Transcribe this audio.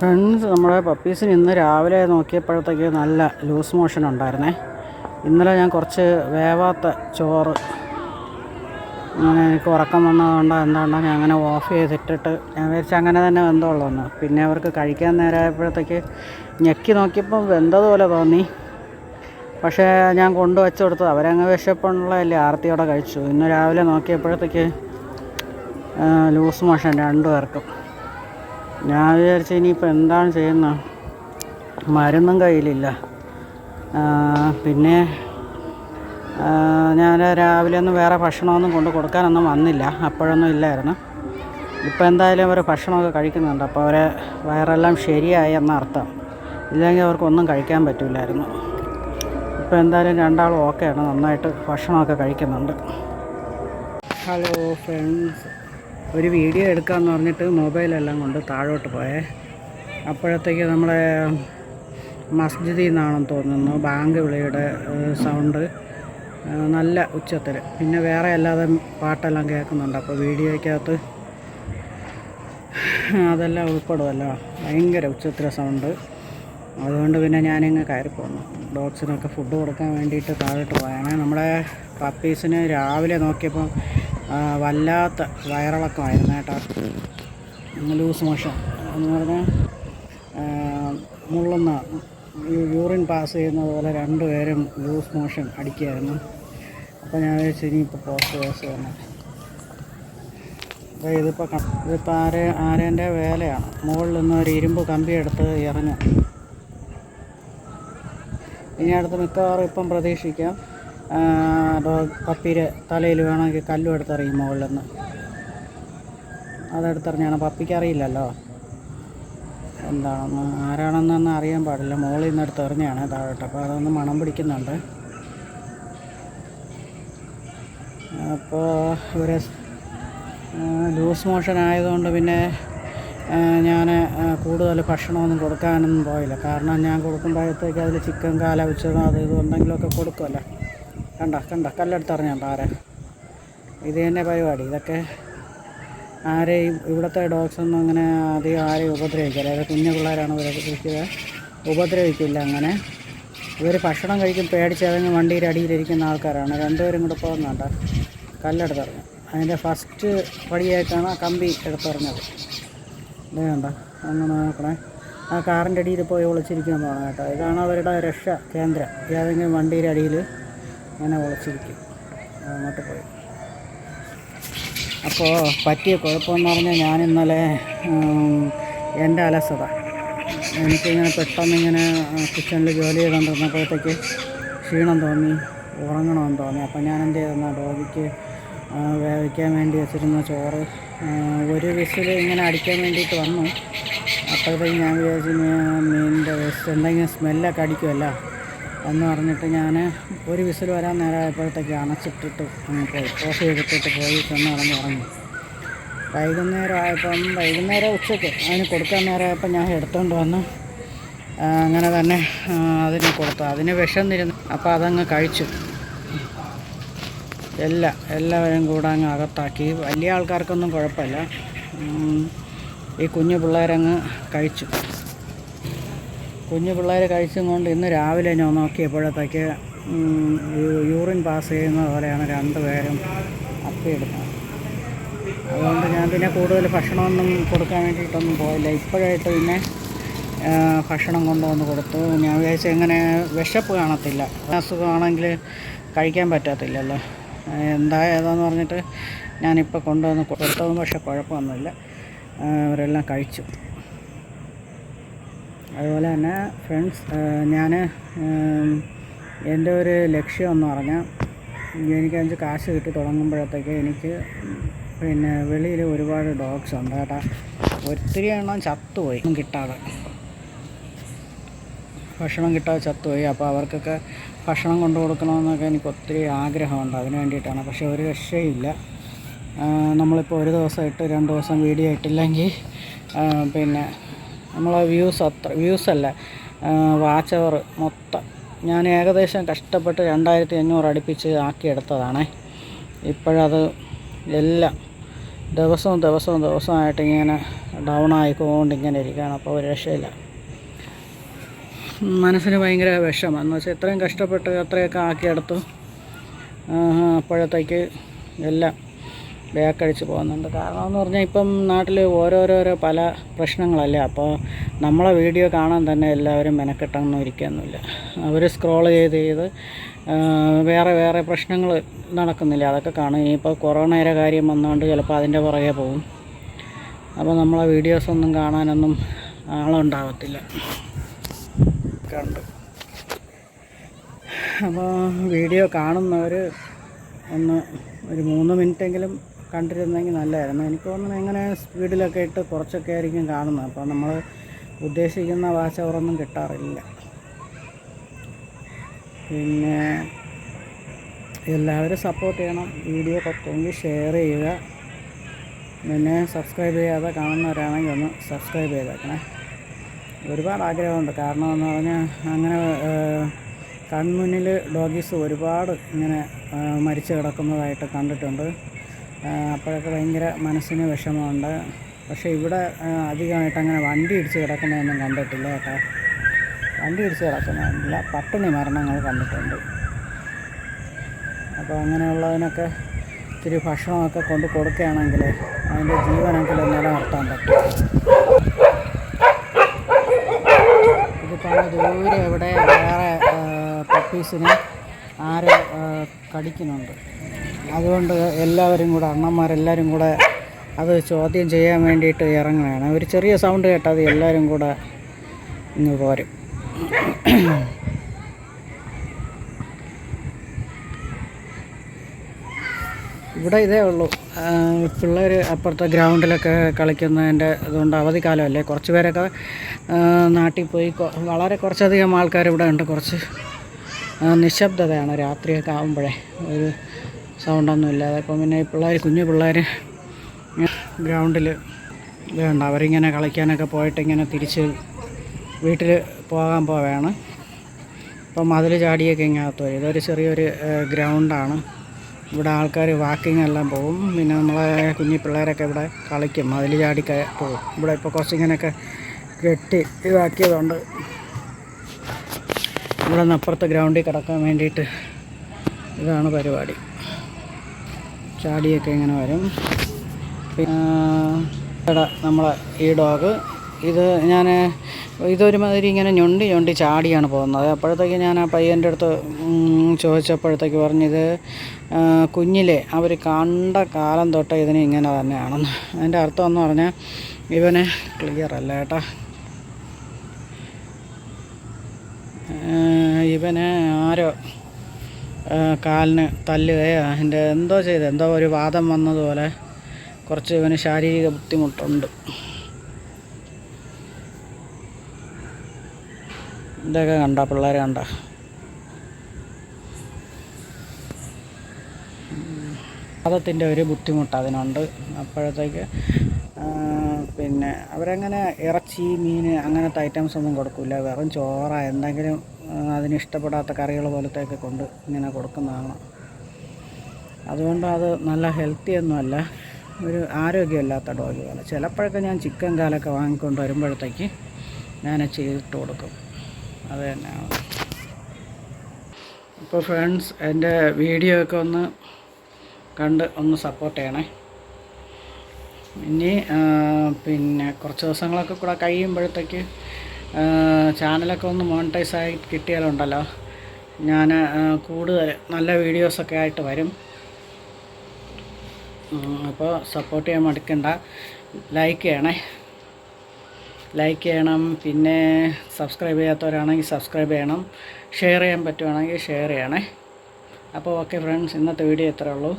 Friends നമ്മുടെ പപ്പീസിന് ഇന്ന് രാവിലെ നോക്കിയപ്പോഴത്തേക്ക് നല്ല ലൂസ് മോഷൻ ഉണ്ടായിരുന്നേ. ഇന്നലെ ഞാൻ കുറച്ച് വേവാത്ത ചോറ് അങ്ങനെ എനിക്ക് ഉറക്കം വന്നതുകൊണ്ടോ എന്തുകൊണ്ടോ ഞാൻ അങ്ങനെ ഓഫ് ചെയ്തിട്ടിട്ട് ഞാൻ വിചാരിച്ച അങ്ങനെ തന്നെ വെന്തോളൂന്ന് പിന്നെ അവർക്ക് കഴിക്കാൻ നേരമായപ്പോഴത്തേക്ക് ഞെക്കി നോക്കിയപ്പോൾ വെന്തതുപോലെ തോന്നി. പക്ഷേ ഞാൻ കൊണ്ടുവച്ച് കൊടുത്തത് അവരങ്ങ് വിശപ്പുള്ളതല്ലേ ആർത്തിയോടെ കഴിച്ചു. ഇന്ന് രാവിലെ നോക്കിയപ്പോഴത്തേക്ക് ലൂസ് മോഷൻ രണ്ടു പേർക്കും ഞാൻ വിചാരിച്ചു ഇനിയിപ്പോൾ എന്താണ് ചെയ്യുന്നത് മരുന്നും കയ്യിലില്ല. പിന്നെ ഞാൻ രാവിലെ ഒന്നും വേറെ ഭക്ഷണമൊന്നും കൊണ്ട് കൊടുക്കാനൊന്നും വന്നില്ല. അപ്പോഴൊന്നും ഇല്ലായിരുന്നു. ഇപ്പോൾ എന്തായാലും അവർ ഭക്ഷണമൊക്കെ കഴിക്കുന്നുണ്ട്. അപ്പോൾ അവരെ വയറെല്ലാം ശരിയായി എന്നർത്ഥം ഇല്ലെങ്കിൽ അവർക്കൊന്നും കഴിക്കാൻ പറ്റില്ലായിരുന്നു ഇപ്പോൾ എന്തായാലും രണ്ടാളും ഓക്കെയാണ്. നന്നായിട്ട് ഭക്ഷണമൊക്കെ കഴിക്കുന്നുണ്ട്. ഹലോ ഫ്രണ്ട്സ് ഒരു വീഡിയോ എടുക്കാമെന്ന് പറഞ്ഞിട്ട് മൊബൈലെല്ലാം കൊണ്ട് താഴോട്ട് പോയേ. അപ്പോഴത്തേക്ക് നമ്മളെ മസ്ജിദിൽ നിന്നാണെന്ന് തോന്നുന്നു ബാങ്ക് വിളിയുടെ സൗണ്ട് നല്ല ഉച്ചത്തിൽ. പിന്നെ വേറെ അല്ലാതെ പാട്ടെല്ലാം കേൾക്കുന്നുണ്ട് അപ്പോൾ വീഡിയോയ്ക്കകത്ത് അതെല്ലാം ഉൾപ്പെടുമല്ലോ ഭയങ്കര ഉച്ചത്തിലെ സൗണ്ട്. അതുകൊണ്ട് പിന്നെ ഞാനിങ്ങ് കയറി പോന്നു. ഡോഗ്സിനൊക്കെ ഫുഡ് കൊടുക്കാൻ വേണ്ടിയിട്ട് താഴോട്ട് പോയാണ് നമ്മുടെ പപ്പീസിന് രാവിലെ നോക്കിയപ്പോൾ വല്ലാത്ത വയറിളക്കമായിരുന്നു കേട്ടോ. Loose motion. എന്ന് പറഞ്ഞാൽ മുള്ളുന്ന യൂറിൻ പാസ് ചെയ്യുന്നത് പോലെ രണ്ടുപേരും ലൂസ് മോഷൻ അടിക്കുകയായിരുന്നു. അപ്പോൾ ഞാൻ വിചാരിച്ചു ഇനിയിപ്പോൾ കേസ് തന്നെ അപ്പോൾ ഇതിപ്പോൾ ഇതിപ്പോൾ ആരെ ആരേന്റെ വേലയാണ്. മുകളിൽ നിന്ന് ഒരു ഇരുമ്പ് കമ്പി എടുത്ത് എറിഞ്ഞു. ഇനി അടുത്ത് മിക്കവാറും ഇപ്പം പ്രതീക്ഷിക്കാം. ഡോഗ് പപ്പീരെ തലയിൽ വേണമെങ്കിൽ കല്ലും എടുത്തെറിയും മുകളിൽ നിന്ന് അതെടുത്തെറിഞ്ഞാണ് പപ്പിക്ക് അറിയില്ലല്ലോ? എന്താണെന്ന് ആരാണെന്നൊന്നും അറിയാൻ പാടില്ല. മുകളിൽ നിന്ന് എടുത്തെറിഞ്ഞാണ് താഴോട്ട്. അപ്പോൾ അതൊന്ന് മണം പിടിക്കുന്നുണ്ട്. അപ്പോൾ ഇവരെ ലൂസ് മോഷൻ ആയതുകൊണ്ട് പിന്നെ ഞാൻ കൂടുതൽ ഭക്ഷണമൊന്നും കൊടുക്കാനൊന്നും പോയില്ല. കാരണം ഞാൻ കൊടുക്കുമ്പോഴത്തേക്ക് അതിൽ ചിക്കൻ കാല വെച്ചതും അത് ഇതും എന്തെങ്കിലുമൊക്കെ കൊടുക്കുമല്ലോ. കണ്ട കണ്ട കല്ലെടുത്തറിഞ്ഞ ആരെ ഇത് തന്നെ പരിപാടി. ഇതൊക്കെ ആരെയും ഇവിടുത്തെ ഡോഗ്സ് ഒന്നും അങ്ങനെ അധികം ആരെയും ഉപദ്രവിക്കില്ല. അതായത് കുഞ്ഞു പിള്ളേരാണ് ഇവരൊക്കെ കൃഷിയത് ഉപദ്രവിക്കില്ല അങ്ങനെ. ഇവർ ഭക്ഷണം കഴിക്കും പേടിച്ച് അതങ്ങ് വണ്ടിയുടെ അടിയിലിരിക്കുന്ന ആൾക്കാരാണ്. രണ്ടുപേരും കൂടെ പോകുന്നുണ്ട്. കല്ലെടുത്തറിഞ്ഞു. അതിന്റെ ഫസ്റ്റ് പടിയായിട്ടാണ് ആ കമ്പി എടുത്തറിഞ്ഞത്. കണ്ട? അങ്ങനെ നോക്കണേ. ആ കാറിന്റെ അടിയിൽ പോയി ഒളിച്ചിരിക്കാൻ പോകണം കേട്ടോ ഇതാണ് അവരുടെ രക്ഷ കേന്ദ്രം. ഏതെങ്കിലും വണ്ടിയുടെ അടിയിൽ ഇങ്ങനെ ഒളിച്ചിരിക്കും അങ്ങോട്ട് പോയി. അപ്പോൾ പറ്റിയ കുഴപ്പമെന്ന് പറഞ്ഞാൽ ഞാൻ ഇന്നലെ എന്റെ അലസത. എനിക്കിങ്ങനെ പെട്ടെന്ന് ഇങ്ങനെ കിച്ചണിൽ ജോലി ചെയ്തുകൊണ്ടിരുന്നപ്പോഴത്തേക്ക് ക്ഷീണം തോന്നി ഉറങ്ങണമെന്ന് തോന്നി. അപ്പോൾ ഞാൻ എന്ത് ചെയ്തെന്ന ഡോഗിക്ക് വേവിക്കാൻ വേണ്ടി വെച്ചിരുന്ന ചോറ് ഒരു വിസിൽ ഇങ്ങനെ അടിക്കാൻ വേണ്ടിയിട്ട് വന്നു. അപ്പോഴത്തേക്ക് ഞാൻ വിചാരിച്ചു മീനിന്റെ വേസ്റ്റ് എന്തെങ്കിലും സ്മെല്ലൊക്കെ അടിക്കുമല്ലോ എന്ന് പറഞ്ഞിട്ട് ഞാൻ ഒരു വിസിൽ വരാൻ നേരമായപ്പോഴത്തേക്ക് അണച്ചിട്ടിട്ട് അങ്ങ് പോയി. ഓഫ് ചെയ്തിട്ടിട്ട് പോയി ചെന്ന് പറഞ്ഞ് ഉറങ്ങി. വൈകുന്നേരം ആയപ്പം വൈകുന്നേരം ഉച്ചയ്ക്ക് അതിന് കൊടുക്കാൻ നേരമായപ്പോൾ ഞാൻ എടുത്തുകൊണ്ട് വന്ന് അങ്ങനെ തന്നെ അതിന് കൊടുത്തു. അതിന് വിശന്നിരുന്നു അപ്പോൾ അതങ്ങ് കഴിച്ചു. എല്ലാ എല്ലാവരും കൂടെ അങ്ങ് അകത്താക്കി. വലിയ ആൾക്കാർക്കൊന്നും കുഴപ്പമില്ല. ഈ കുഞ്ഞു പിള്ളേരങ്ങ് കഴിച്ചു. കുഞ്ഞു പിള്ളേർ കഴിച്ചും കൊണ്ട് ഇന്ന് രാവിലെ ഞാൻ നോക്കിയപ്പോഴത്തേക്ക് യൂറിൻ പാസ് ചെയ്യുന്ന പോലെയാണ് രണ്ടുപേരും അപ്പിയെടുക്കുന്നത് അതുകൊണ്ട് ഞാൻ പിന്നെ കൂടുതൽ ഭക്ഷണമൊന്നും കൊടുക്കാൻ വേണ്ടിയിട്ടൊന്നും പോയില്ല. ഇപ്പോഴായിട്ട് പിന്നെ ഭക്ഷണം കൊണ്ടുവന്ന് കൊടുത്തു. ഞാൻ വിചാരിച്ച എങ്ങനെ വിശപ്പ് കാണത്തില്ല. അസുഖമാണെങ്കിൽ കഴിക്കാൻ പറ്റത്തില്ലല്ലോ. എന്താ ഏതാന്ന് പറഞ്ഞിട്ട് ഞാനിപ്പോൾ കൊണ്ടുവന്ന് കൊടുത്തതും പക്ഷേ കുഴപ്പമൊന്നുമില്ല. അവരെല്ലാം കഴിച്ചു. അതുപോലെ തന്നെ ഫ്രണ്ട്സ് ഞാൻ എന്റെ ഒരു ലക്ഷ്യം എന്ന് പറഞ്ഞാൽ എനിക്ക് അഞ്ച് കാശ് കിട്ടി തുടങ്ങുമ്പോഴത്തേക്ക് എനിക്ക് പിന്നെ വെളിയിൽ ഒരുപാട് ഡോഗ്സ് ഉണ്ട് കേട്ടോ. ഒത്തിരി എണ്ണം ചത്തുപോയി. കിട്ടാതെ. ഭക്ഷണം കിട്ടാതെ ചത്തുപോയി. അപ്പോൾ അവർക്കൊക്കെ ഭക്ഷണം കൊണ്ടു കൊടുക്കണമെന്നൊക്കെ എനിക്ക് ഒത്തിരി ആഗ്രഹമുണ്ട്. അതിന് വേണ്ടിയിട്ടാണ്. പക്ഷേ ഒരു രക്ഷയില്ല നമ്മളിപ്പോൾ ഒരു ദിവസം ഇട്ട് രണ്ട് ദിവസം വീഡിയോ ഇട്ടില്ലെങ്കിൽ പിന്നെ നമ്മളെ വ്യൂസ് അത്ര വ്യൂസ് അല്ല വാച്ച് അവർ മൊത്തം. ഞാൻ ഏകദേശം കഷ്ടപ്പെട്ട് രണ്ടായിരത്തി അഞ്ഞൂറ് അടുപ്പിച്ച് ആക്കിയെടുത്തതാണേ ഇപ്പോഴത് എല്ലാം ദിവസവും ദിവസവും ദിവസമായിട്ട് ഇങ്ങനെ ഡൗൺ ആയിക്കൊണ്ട് ഇങ്ങനെ ഇരിക്കുകയാണ്. അപ്പോൾ ഒരു രക്ഷയില്ല. മനസ്സിന് ഭയങ്കര വിഷമം. എന്ന് വെച്ചാൽ ഇത്രയും കഷ്ടപ്പെട്ട് അത്രയൊക്കെ ആക്കിയെടുത്തു അപ്പോഴത്തേക്ക് എല്ലാം ബേക്കടിച്ച് പോകുന്നുണ്ട്. കാരണം എന്ന് പറഞ്ഞാൽ ഇപ്പം നാട്ടിൽ ഓരോരോരോ പല പ്രശ്നങ്ങളല്ലേ? അപ്പോൾ നമ്മളെ വീഡിയോ കാണാൻ തന്നെ എല്ലാവരും മെനക്കെട്ടൊന്നും ഇരിക്കുകയൊന്നുമില്ല അവർ സ്ക്രോൾ ചെയ്ത് ചെയ്ത് വേറെ വേറെ പ്രശ്നങ്ങൾ നടക്കുന്നില്ല. അതൊക്കെ കാണും. ഇനിയിപ്പോൾ കൊറോണയുടെ കാര്യം വന്നുകൊണ്ട് ചിലപ്പോൾ അതിന്റെ പുറകെ പോകും. അപ്പോൾ നമ്മളെ വീഡിയോസൊന്നും കാണാനൊന്നും ആളുണ്ടാകത്തില്ല കണ്ട്. അപ്പോൾ വീഡിയോ കാണുന്നവർ ഒന്ന് ഒരു മൂന്ന് മിനിറ്റെങ്കിലും കണ്ടിരുന്നെങ്കിൽ നല്ലതായിരുന്നു എനിക്ക് തോന്നുന്നു എങ്ങനെ സ്പീഡിലൊക്കെ ഇട്ട് കുറച്ചൊക്കെ ആയിരിക്കും കാണുന്നത്. അപ്പോൾ നമ്മൾ ഉദ്ദേശിക്കുന്ന വാച്ച് അവറൊന്നും കിട്ടാറില്ല. പിന്നെ എല്ലാവരും സപ്പോർട്ട് ചെയ്യണം. വീഡിയോ പറ്റുമെങ്കിൽ ഷെയർ ചെയ്യുക. പിന്നെ സബ്സ്ക്രൈബ് ചെയ്യാതെ കാണുന്നവരാണെങ്കിൽ ഒന്ന് സബ്സ്ക്രൈബ് ചെയ്തേക്കണേ. ഒരുപാട് ആഗ്രഹമുണ്ട്. കാരണം എന്ന് പറഞ്ഞാൽ അങ്ങനെ കൺമുന്നിൽ ഡോഗീസ് ഒരുപാട് ഇങ്ങനെ മരിച്ചു കിടക്കുന്നതായിട്ട് കണ്ടിട്ടുണ്ട്. അപ്പോഴൊക്കെ ഭയങ്കര മനസ്സിന് വിഷമമുണ്ട്. പക്ഷേ ഇവിടെ അധികമായിട്ട് അങ്ങനെ വണ്ടി ഇടിച്ച് കിടക്കുന്നതൊന്നും കണ്ടിട്ടില്ല കേട്ടോ. വണ്ടി ഇടിച്ച് കിടക്കുന്നതല്ല പട്ടിണി മരണങ്ങൾ കണ്ടിട്ടുണ്ട്. അപ്പോൾ അങ്ങനെയുള്ളതിനൊക്കെ ഇത്തിരി ഭക്ഷണമൊക്കെ കൊണ്ട് കൊടുക്കുകയാണെങ്കിൽ അതിന്റെ ജീവനെങ്കിലും നിലനിർത്താൻ പറ്റും. ദൂരെ ഇവിടെ വേറെ പപ്പീസിനെ ആരെ കടിക്കുന്നുണ്ട്? അതുകൊണ്ട് എല്ലാവരും കൂടെ അണ്ണന്മാരെല്ലാവരും കൂടെ അത് ചോദ്യം ചെയ്യാൻ വേണ്ടിയിട്ട് ഇറങ്ങുകയാണ്. ഒരു ചെറിയ സൗണ്ട് കേട്ടാൽ അത് എല്ലാവരും കൂടെ ഇന്ന് പോരും. ഇവിടെ ഇതേ ഉള്ളൂ. പിള്ളേർ അപ്പുറത്തെ ഗ്രൗണ്ടിലൊക്കെ കളിക്കുന്നതിന്റെ അതുകൊണ്ട് അവധിക്കാലമല്ലേ കുറച്ച് പേരൊക്കെ നാട്ടിൽ പോയി വളരെ കുറച്ചധികം ആൾക്കാർ ഇവിടെ ഉണ്ട്. കുറച്ച് നിശബ്ദതയാണ് രാത്രിയൊക്കെ ആകുമ്പോഴേ ഒരു സൗണ്ടൊന്നും ഇല്ലാതെ അപ്പം പിന്നെ ഈ പിള്ളേർ കുഞ്ഞു പിള്ളേർ ഗ്രൗണ്ടിൽ വേണ്ട അവരിങ്ങനെ കളിക്കാനൊക്കെ പോയിട്ട് ഇങ്ങനെ തിരിച്ച് വീട്ടിൽ പോകാൻ പോവുകയാണ് ഇപ്പം മതിൽ ചാടിയൊക്കെ ഇങ്ങനത്തു ഇതൊരു ചെറിയൊരു ഗ്രൗണ്ടാണ്. ഇവിടെ ആൾക്കാർ വാക്കിംഗ് എല്ലാം പോകും പിന്നെ നമ്മളെ കുഞ്ഞു പിള്ളേരൊക്കെ ഇവിടെ കളിക്കും. മതിൽ ചാടി പോകും ഇവിടെ ഇപ്പോൾ കുറച്ച് ഇങ്ങനെയൊക്കെ കെട്ടി ഇതാക്കിയതുകൊണ്ട് ഇവിടെ നിന്ന് അപ്പുറത്തെ ഗ്രൗണ്ടിൽ കിടക്കാൻ വേണ്ടിയിട്ട് ഇതാണ് പരിപാടി. ചാടിയൊക്കെ ഇങ്ങനെ വരും. പിന്നെ നമ്മളെ ഈ ഡോഗ് ഇത് ഞാൻ ഇതൊരുമാതിരി ഇങ്ങനെ ഞൊണ്ടി ഞൊണ്ടി ചാടിയാണ് പോകുന്നത്. അപ്പോഴത്തേക്ക് ഞാൻ ആ പയ്യന്റെ അടുത്ത് ചോദിച്ചപ്പോഴത്തേക്ക് പറഞ്ഞത് കുഞ്ഞിലെ അവർ കണ്ട കാലം തൊട്ട് ഇതിന് ഇങ്ങനെ തന്നെയാണെന്ന്. അതിന്റെ അർത്ഥം എന്ന് പറഞ്ഞാൽ ഇവന് ക്ലിയർ അല്ല കേട്ടാ. ഇവന് ആരോ കാലിന് തല്ലുകയോ അതിന്റെ എന്തോ ചെയ്ത് എന്തോ ഒരു വാദം വന്നതുപോലെ കുറച്ച് ഇവന് ശാരീരിക ബുദ്ധിമുട്ടുണ്ട്. ഇതൊക്കെ കണ്ട പിള്ളേർ കണ്ട. വാദത്തിന്റെ ഒരു ബുദ്ധിമുട്ട് അതിനുണ്ട്. അപ്പോഴത്തേക്ക് പിന്നെ അവരങ്ങനെ ഇറച്ചി മീൻ അങ്ങനത്തെ ഐറ്റംസ് ഒന്നും കൊടുക്കില്ല വെറും ചോറ. എന്തെങ്കിലും അതിന് ഇഷ്ടപ്പെടാത്ത കറികൾ പോലത്തെയൊക്കെ കൊണ്ട് ഇങ്ങനെ കൊടുക്കുന്നതാണ്. അതുകൊണ്ട് അത് നല്ല ഹെൽത്തി ഒന്നുമല്ല ഒരു ആരോഗ്യമില്ലാത്ത ഡോഗുകൾ. ചിലപ്പോഴൊക്കെ ഞാൻ ചിക്കൻ കാലൊക്കെ വാങ്ങിക്കൊണ്ട് വരുമ്പോഴത്തേക്ക് ഞാൻ ചെയ്തിട്ട് കൊടുക്കും. അത് തന്നെയാണ്. ഇപ്പോൾ ഫ്രണ്ട്സ് എന്റെ വീഡിയോ ഒക്കെ ഒന്ന് കണ്ട് ഒന്ന് സപ്പോർട്ട് ചെയ്യണേ. ഇനി പിന്നെ കുറച്ച് ദിവസങ്ങളൊക്കെ കൂടെ കഴിയുമ്പോഴത്തേക്ക് ചാനലൊക്കെ ഒന്ന് മോണിറ്റൈസ് ആയി കിട്ടിയാലുണ്ടല്ലോ. ഞാൻ കൂടുതൽ നല്ല വീഡിയോസൊക്കെ ആയിട്ട് വരും. അപ്പോൾ സപ്പോർട്ട് ചെയ്യാൻ മടുക്കണ്ട. ലൈക്ക് ചെയ്യണേ. ലൈക്ക് ചെയ്യണം. പിന്നെ സബ്സ്ക്രൈബ് ചെയ്യാത്തവരാണെങ്കിൽ സബ്സ്ക്രൈബ് ചെയ്യണം. ഷെയർ ചെയ്യാൻ പറ്റുവാണെങ്കിൽ ഷെയർ ചെയ്യണേ. അപ്പോൾ ഓക്കെ ഫ്രണ്ട്സ് ഇന്നത്തെ വീഡിയോ ഇത്രേ ഉള്ളൂ.